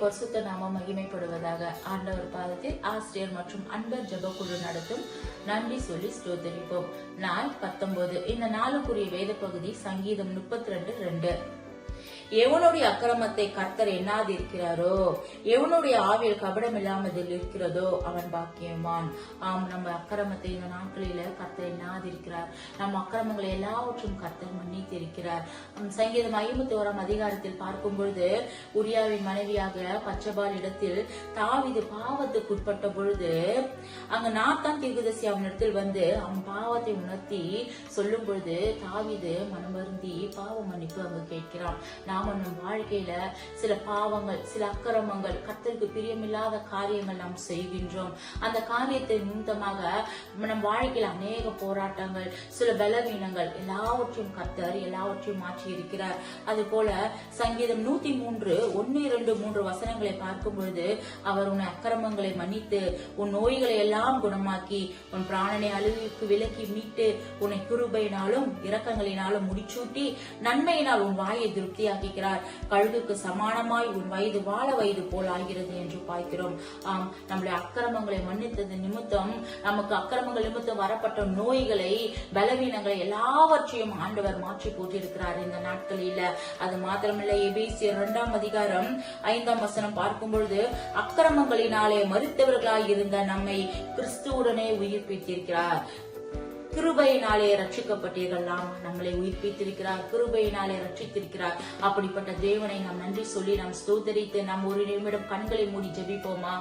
பரிசுத்த நாமம் மகிமைப்படுவதாக ஆண்டவர் பாதத்தில் ஆசிரியர் மற்றும் அன்பர் ஜபக்குழு நடத்தும் நன்றி சொல்லி ஸ்தோத்தரிப்போம். நாள் பத்தொன்பது. இந்த நாளுக்குரிய வேத பகுதி சங்கீதம் முப்பத்தி ரெண்டு ரெண்டு. எவனுடைய அக்கிரமத்தை கர்த்தர் எண்ணாதிருக்கிறாரோ எவனுடைய ஆவியில் கபடம் இல்லாமல் இருக்கிறதோ அவன் பாக்கியமான் ஆம் நம்ம அக்கிரமத்தை இந்த நாட்களில கர்த்தர் எண்ணாதிருக்கிறார். நம் அக்கிரமங்களை எல்லாவற்றும் கர்த்தர் மன்னித்திருக்கிறார். உம் சங்கீதம் ஐம்பத்தி ஓராம் அதிகாரத்தில் பார்க்கும் பொழுது உரியாவின் மனைவியாக பச்சபால் இடத்தில் தாவிது பாவத்துக்கு உட்பட்ட பொழுது அங்க நாத்தான் தீர்க்கதரிசி அவனிடத்தில் வந்து அவன் பாவத்தை உணர்த்தி சொல்லும் பொழுது தாவிது மனமருந்தி பாவ மன்னிப்பு அங்கு கேட்கிறான். நாம நம் வாழ்க்கையில சில பாவங்கள் சில அக்கிரமங்கள் கத்தருக்கு பிரியமில்லாத காரியங்கள் நாம் செய்கின்றோம். அந்த காரியத்தை நிமித்தமாக நம் வாழ்க்கையில அநேக போராட்டங்கள் சில பலவீனங்கள் எல்லாவற்றையும் கத்தர் எல்லாவற்றையும் மாற்றி இருக்கிறார் அது போல சங்கீதம் நூத்தி மூன்று ஒன்னு இரண்டு மூன்று வசனங்களை பார்க்கும் பொழுது அவர் உன் அக்கிரமங்களை மன்னித்து உன் நோய்களை எல்லாம் குணமாக்கி உன் பிராணனை அழிவுக்கு விலக்கி மீட்டு உன்னை கிருபையினாலும் இரக்கங்களினாலும் முடிச்சூட்டி நன்மையினால் உன் வாயை திருப்தியாக்குகிறார் கழுகுக்கு சமானமாய் உன் வயது வாழ வயது போல் ஆகிறது என்று பார்க்கிறோம். ஆம் நம்முடைய அக்கிரமங்களை மன்னித்தது நிமித்தம் நமக்கு அக்கிரமங்கள் நிமித்தம் வரப்பட்ட நோய்களை பலவீனங்களை எல்லாவற்றையும் ஆண்டவர் மாற்றி போட்டிருக்கிறார் இந்த நாட்களில். அது மாத்திரமில்லை எபேசியர் இரண்டாம் அதிகாரம் ஐந்தாம் வசனம் பார்க்கும் பொழுது அக்கிரமங்களினாலே மறுத்தவர்களாய் இருந்த நம்மை கிறிஸ்துவுடனே உயிர்ப்பித்திருக்கிறார். கிருபையினாலே ரட்சிக்கப்பட்டீர்கள் நாம் நம்மளை உயிர்ப்பித்திருக்கிறார் கிருபையினாலே ரட்சித்திருக்கிறார் அப்படிப்பட்ட தேவனை நாம் நன்றி சொல்லி நாம் ஸ்தோத்தரித்து நாம் ஒரு நிமிடம் கண்களை மூடி ஜெபிப்போமா?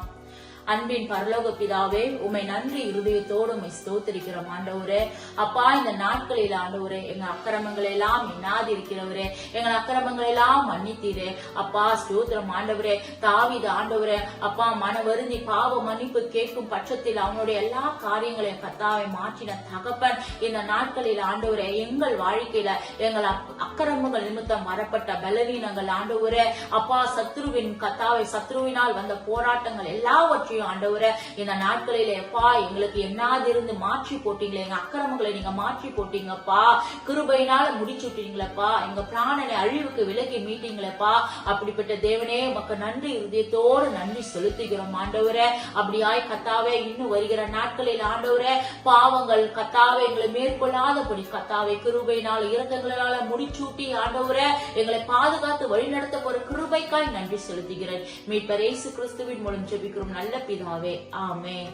அன்பின் பரலோக பிதாவே உமை நன்றி இருதயத்தோடு உமை ஸ்தோத்திருக்கிறோம் ஆண்டவரே. அப்பா இந்த நாட்களில் ஆண்டவரே எங்க அக்கிரமங்களை எல்லாம் எண்ணாதிருக்கிறவரே எங்கள் அக்கிரமங்களை எல்லாம் மன்னித்தீரே. அப்பா ஸ்தோத்திரம் ஆண்டவரே. தாவித ஆண்டவரே அப்பா மன வருந்தி பாவ மன்னிப்பு கேட்கும் பட்சத்தில் அவனுடைய எல்லா காரியங்களையும் கத்தாவை மாற்றின தகப்பன் இந்த நாட்களில் ஆண்டவரே. எங்கள் வாழ்க்கையில எங்கள் அக்- அக்கிரமங்கள் நிமித்தம் வரப்பட்ட பலவீனங்கள் ஆண்டவரே. அப்பா சத்ருவின் கத்தாவை சத்ருவினால் வந்த போராட்டங்கள் எல்லாவற்றையும் ஆண்டவரே இந்த நாட்களில எப்பா எங்களுக்கு என்னாதிருந்து மாற்றி போட்டீங்களே எங்க அக்கிரமங்களை நீங்க மாற்றி போட்டீங்கப்பா. கிருபையினால முடிச்சு விட்டீங்களப்பா. எங்க பிராணனை அழிவுக்கு விலக்கி மீட்டீங்களப்பா. அப்படிப்பட்ட தேவனே உமக்கு நன்றி இருதயத்தோடு நன்றி செலுத்துகிறோம் ஆண்டவரே. அப்படியாய் கத்தாவே இன்னும் வருகிற நாட்களில் ஆண்டவரே பாவங்கள் கத்தாவே எங்களை மேற்கொள்ளாதபடி கத்தாவை கிருபையினால் இரக்கங்களால முடிச்சூட்டி ஆண்டவரே எங்களை பாதுகாத்து வழிநடத்த ஒரு கிருபைக்காய் நன்றி செலுத்துகிறேன். மீட்பர் இயேசு கிறிஸ்துவின் மூலம் ஜெபிக்கிறோம். நல்ல பிதாவே ஆமென்